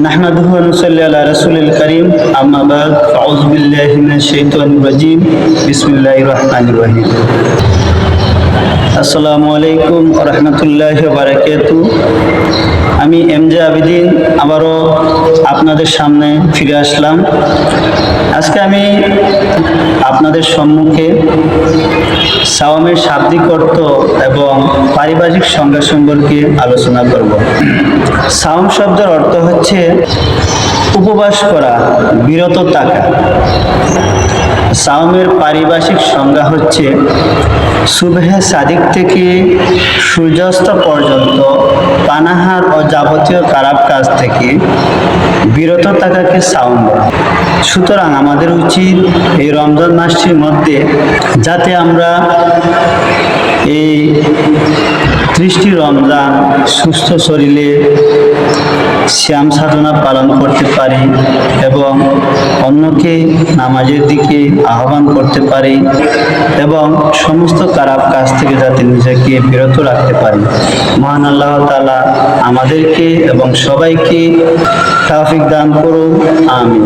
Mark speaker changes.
Speaker 1: نحمده ونصلي على رسول الكريم أما بعد فأعوذ بالله من الشيطان الرجيم بسم الله الرحمن الرحيم আসসালামু আলাইকুম রহমতুল্লাহ বারাকাতু আমি এম জে আবিদিন আবারও আপনাদের সামনে ফিরে আসলাম আজকে আমি আপনাদের সম্মুখে সাওয়ামের শাব্দিক অর্থ এবং পারিভাষিক সংজ্ঞা সম্পর্কে আলোচনা করব। সাওম শব্দের অর্থ হচ্ছে উপবাস করা, বিরত থাকা। সাওমের পারিভাষিক সংজ্ঞা হচ্ছে সুবহে সাদিক থেকে সূর্যাস্ত পর্যন্ত পানাহার ও যাবতীয় খারাপ কাজ থেকে বিরত থাকাকে সাওম বলে। সুতরাং আমাদের উচিত এই রমজান মাসটির মধ্যে যাতে আমরা এই ত্রিশটি রমজান, সুস্থ শরীরে শ্যাম সাধনা পালন করতে পারি এবং অন্যকে নামাজের দিকে আহ্বান করতে পারি এবং সমস্ত খারাপ কাজ থেকে যাতে নিজেকে বিরত রাখতে পারি। মহান আল্লাহ তালা আমাদেরকে এবং সবাইকে তাফিক দান করুন। আমিন।